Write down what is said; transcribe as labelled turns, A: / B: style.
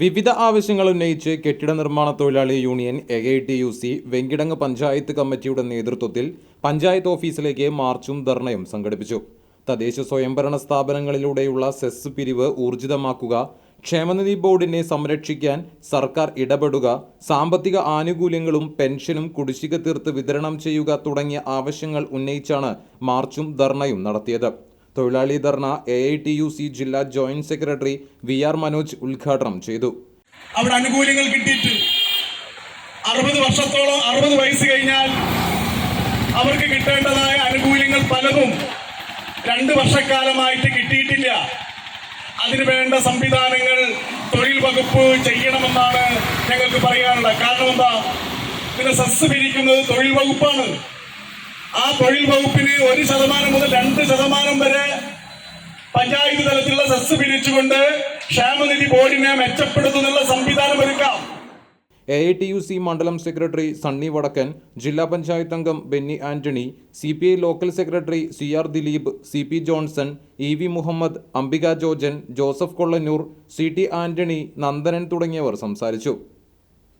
A: വിവിധ ആവശ്യങ്ങൾ ഉന്നയിച്ച് കെട്ടിട നിർമ്മാണ തൊഴിലാളി union A I T U C Venkitangu panchayat കമ്മിറ്റിയുടെ നേതൃത്വത്തിൽ പഞ്ചായത്ത് ഓഫീസിലേക്ക് മാർച്ചും ധർണയും സംഘടിപ്പിച്ചു. തദ്ദേശ സ്വയംഭരണ സ്ഥാപനങ്ങളിലൂടെയുള്ള സെസ് പിരിവ് ഊർജിതമാക്കുക ക്ഷേമനിധി ബോർഡിനെ സംരക്ഷിക്കാൻ സർക്കാർ ഇടപെടുക സാമ്പത്തിക ആനുകൂല്യങ്ങളും പെൻഷനും കുടിശ്ശിക തീർത്ത് വിതരണം ചെയ്യുക തുടങ്ങിയ ആവശ്യങ്ങൾ ഉന്നയിച്ചാണ് മാർച്ചും ധർണയും നടത്തിയത്. തൊഴിലാളി ധർണ A I T U C ജില്ലാ joint secretary V R Manoj ഉദ്ഘാടനം ചെയ്തു.
B: അവിടെ ആനുകൂല്യങ്ങൾ കിട്ടിയിട്ട് അറുപത് വർഷത്തോളം അറുപത് വയസ്സ് കഴിഞ്ഞാൽ അവർക്ക് കിട്ടേണ്ടതായ ആനുകൂല്യങ്ങൾ പലതും രണ്ട് വർഷക്കാലമായിട്ട് കിട്ടിയിട്ടില്ല. അതിനു വേണ്ട സംവിധാനങ്ങൾ തൊഴിൽ വകുപ്പ് ചെയ്യണമെന്നാണ് ഞങ്ങൾക്ക് പറയാനുള്ളത്. കാരണം എന്താ? ഇതിന് സസ് പിരിക്കുന്നത് തൊഴിൽ വകുപ്പാണ്. ആ തൊഴിൽ വകുപ്പിന് ഒരു ശതമാനം മുതൽ രണ്ട് ശതമാനം പഞ്ചായത്ത് തലത്തിലുള്ള സെസ് പിരിച്ചുകൊണ്ട് ക്ഷേമനിധി ബോർഡിനെ മെച്ചപ്പെടുത്തുന്നുള്ള സംവിധാനം ഒരുക്കാം.
A: A I T U C മണ്ഡലം സെക്രട്ടറി സണ്ണി വടക്കൻ ജില്ലാ പഞ്ചായത്ത് അംഗം Benny Antony C P I local secretary C R Dileep C P Johnson E V Muhammad Ambika Jojan Joseph Kollannur C T Antony Nandanan തുടങ്ങിയവർ സംസാരിച്ചു.